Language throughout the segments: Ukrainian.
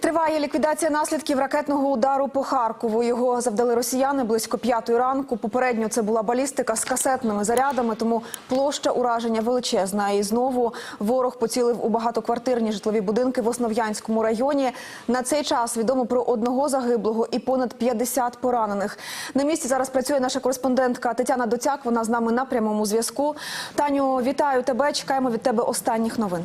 Триває ліквідація наслідків ракетного удару по Харкову. Його завдали росіяни близько п'ятої ранку. Попередньо це була балістика з касетними зарядами, тому площа ураження величезна. І знову ворог поцілив у багатоквартирні житлові будинки в Основ'янському районі. На цей час відомо про одного загиблого і понад 50 поранених. На місці зараз працює наша кореспондентка Тетяна Доцяк. Вона з нами на прямому зв'язку. Таню, вітаю тебе. Чекаємо від тебе останніх новин.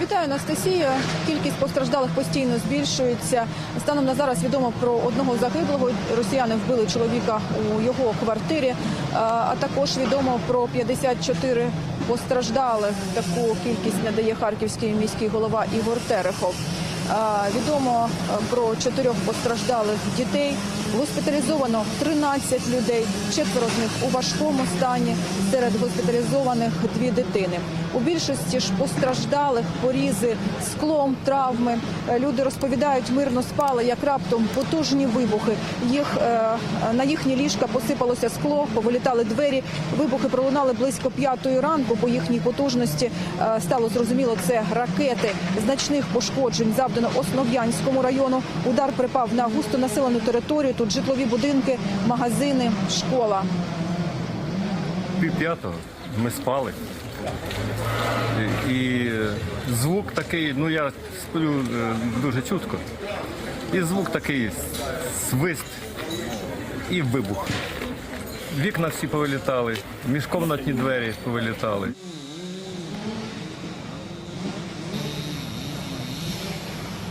Вітаю, Анастасія. Кількість постраждалих постійно збільшується. Станом на зараз відомо про одного загиблого. Росіяни вбили чоловіка у його квартирі. А також відомо про 54 постраждалих. Таку кількість надає харківський міський голова Ігор Терехов. Відомо про чотирьох постраждалих дітей. Госпіталізовано 13 людей, четверо з них у важкому стані. Серед госпіталізованих дві дитини. У більшості ж постраждалих порізи склом, травми. Е, Люди розповідають, мирно спали, як раптом потужні вибухи. Їх е, на їхні ліжка посипалося скло, повилітали двері. Вибухи пролунали близько п'ятої ранку. По їхній потужності е, стало зрозуміло, це ракети. Значних пошкоджень завдано Основ'янському району. Удар припав на густонаселену територію. Тут житлові будинки, магазини, школа. пів п'ятого ми спали. І, звук такий, ну я сплю е, дуже чутко. І звук такий свист і вибух. Вікна всі повилітали, міжкомнатні двері повилітали.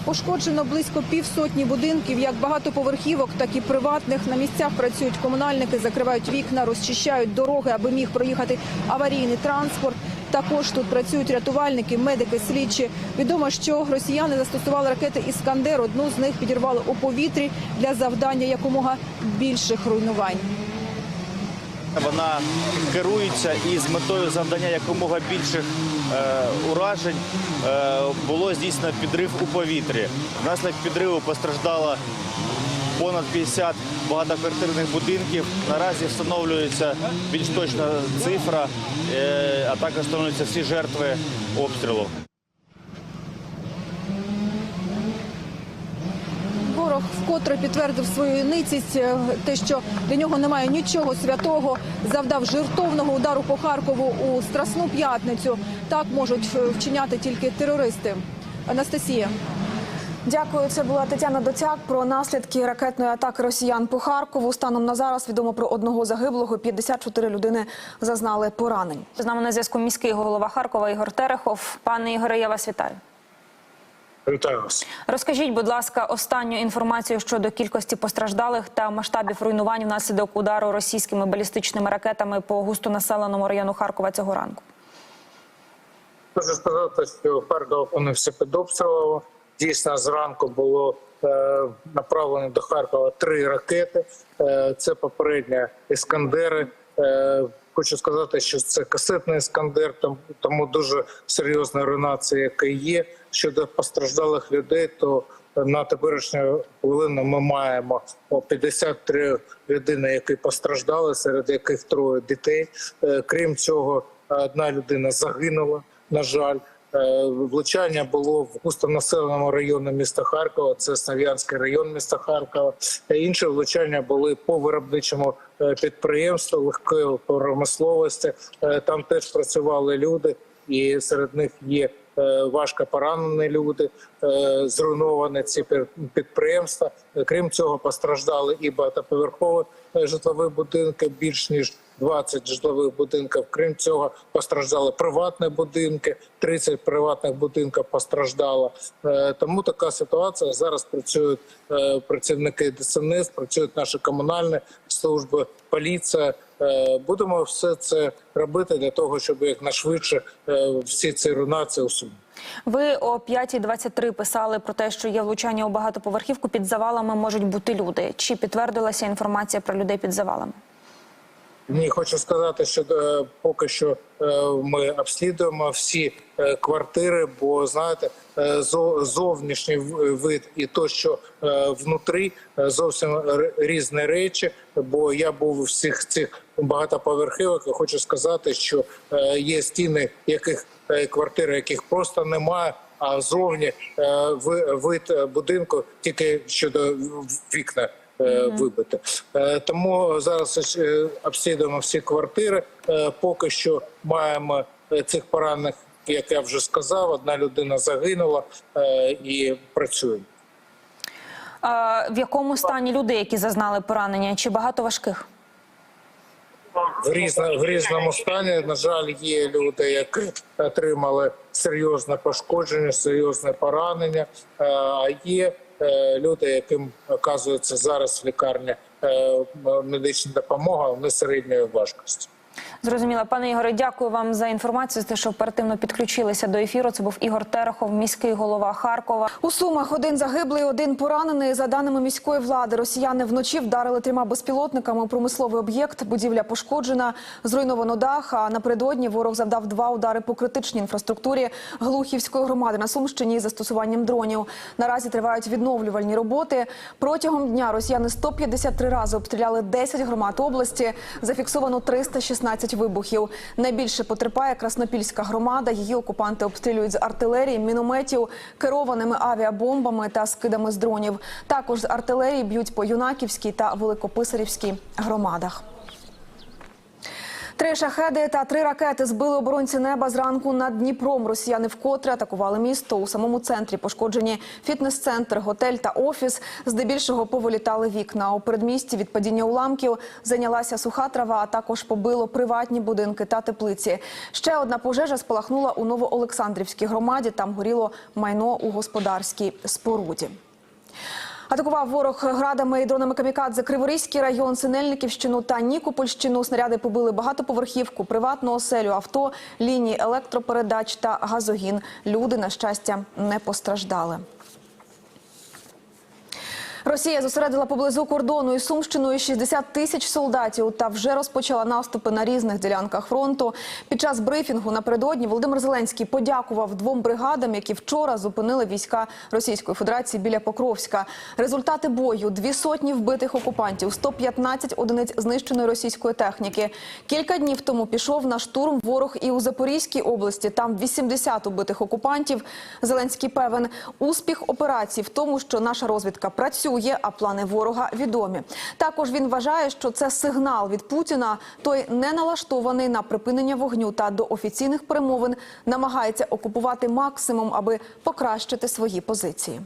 Пошкоджено близько півсотні будинків, як багатоповерхівок, так і приватних. На місцях працюють комунальники, закривають вікна, розчищають дороги, аби міг проїхати аварійний транспорт. Також тут працюють рятувальники, медики, слідчі. Відомо, що росіяни застосували ракети Іскандер. Одну з них підірвали у повітрі для завдання якомога більших руйнувань. Вона керується і з метою завдання якомога більших уражень е, було здійснено підрив у повітрі. Внаслідок підриву постраждало понад 50 багатоквартирних будинків. Наразі встановлюється більш точна цифра, е, а також встановлюються всі жертви обстрілу. Ворог вкотре підтвердив свою ницість, е, те, що для нього немає нічого святого, завдав жертовного удару по Харкову у Страсну п'ятницю. Так можуть е, вчиняти тільки терористи. Анастасія. Дякую. Це була Тетяна Доцяк про наслідки ракетної атаки росіян по Харкову. Станом на зараз відомо про одного загиблого. 54 людини зазнали поранень. З нами на зв'язку міський голова Харкова Ігор Терехов. Пане Ігоре, я вас вітаю. Вітаю вас. Розкажіть, будь ласка, останню інформацію щодо кількості постраждалих та масштабів руйнувань внаслідок удару російськими балістичними ракетами по густонаселеному району Харкова цього ранку. Можу сказати, що Харків опинився під обстрілом. Дійсно, зранку було е, направлено до Харкова три ракети. Е, це попередньо іскандери. Е, хочу сказати, що це касетний скандер, тому дуже серйозна руйнація, яка є. Щодо постраждалих людей, то на теперішню хвилину ми маємо о, 53 людини, які постраждали, серед яких троє дітей. Е, Крім цього, одна людина загинула. На жаль, влучання було в густонаселеному районі міста Харкова. Це Снав'янський район міста Харкова. Е, Інші влучання були по виробничому е, підприємству легкої промисловості. Е, Там теж працювали люди, і серед них є е, важко поранені люди, е, зруйновані ці підприємства. Е, Крім цього, постраждали і багатоповерхові е, житлові будинки більш ніж 20 житлових будинків. Крім цього, постраждали приватні будинки. 30 приватних будинків постраждало. Е, Тому така ситуація. Зараз працюють е, працівники ДСНС, працюють наші комунальні служби, поліція. Е, Будемо все це робити для того, щоб якнайшвидше всі ці руйнації усунути. Ви о 5.23 писали про те, що є влучання у багатоповерхівку. Під завалами можуть бути люди. Чи підтвердилася інформація про людей під завалами? Ні, хочу сказати, що е, поки що е, ми обслідуємо всі е, квартири, бо знаєте, е, зо- зовнішній вид і то, що е, внутрі, е, зовсім різні речі. Бо я був у всіх цих багатоповерхівок і хочу сказати, що е, є стіни, яких е, квартири, яких просто немає. А зовні е, вид будинку тільки щодо вікна е, вибито. Е, Тому зараз е, обслідуємо всі квартири. Поки що маємо цих поранених, як я вже сказав. Одна людина загинула і працюємо. Е, В якому стані люди, які зазнали поранення? Чи багато важких? в різно, в різному стані. На жаль, є люди, які отримали серйозне пошкодження, серйозне поранення. А є люди, яким оказується зараз в лікарні е, медична допомога, вони середньої важкості. Зрозуміла, пане Ігоре, дякую вам за інформацію. Те, що оперативно підключилися до ефіру. Це був Ігор Терехов, міський голова Харкова. У Сумах один загиблий, один поранений. За даними міської влади, росіяни вночі вдарили трьома безпілотниками у промисловий об'єкт. Будівля пошкоджена, зруйновано дах. А напередодні ворог завдав два удари по критичній інфраструктурі Глухівської громади на Сумщині із застосуванням дронів. Наразі тривають відновлювальні роботи. Протягом дня росіяни 153 рази обстріляли 10 громад області. Зафіксовано 316 вибухів. Найбільше потерпає Краснопільська громада. Її окупанти обстрілюють з артилерії, мінометів, керованими авіабомбами та скидами з дронів. Також з артилерії б'ють по Юнаківській та Великописарівській громадах. Три шахеди та три ракети збили оборонці неба зранку над Дніпром. Росіяни вкотре атакували місто. У самому центрі пошкоджені фітнес-центр, готель та офіс. Здебільшого повилітали вікна. У передмісті від падіння уламків зайнялася суха трава, а також побило приватні будинки та теплиці. Ще одна пожежа спалахнула у Новоолександрівській громаді. Там горіло майно у господарській споруді. Атакував ворог градами і дронами камікадзе Криворізький район, Синельниківщину та Нікопольщину. Снаряди побили багатоповерхівку, приватну оселю, авто, лінії електропередач та газогін. Люди, на щастя, не постраждали. Росія зосередила поблизу кордону із Сумщиною 60 тисяч солдатів та вже розпочала наступи на різних ділянках фронту. Під час брифінгу напередодні Володимир Зеленський подякував двом бригадам, які вчора зупинили війська Російської Федерації біля Покровська. Результати бою: дві сотні вбитих окупантів, 115 одиниць знищеної російської техніки. Кілька днів тому пішов на штурм ворог і у Запорізькій області. Там 80 убитих окупантів. Зеленський певен, успіх операції в тому, що наша розвідка працює, а плани ворога відомі. Також він вважає, що це сигнал від Путіна. Той не налаштований на припинення вогню та до офіційних перемовин намагається окупувати максимум, аби покращити свої позиції.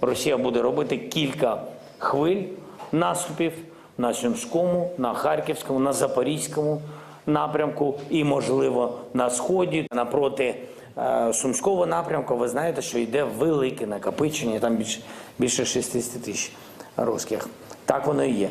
Росія буде робити кілька хвиль наступів на Сумському, на Харківському, на Запорізькому напрямку і, можливо, на сході напроти Сумського напрямку. Ви знаєте, що йде велике накопичення, там більше, більше 60 тисяч русських. Так воно і є.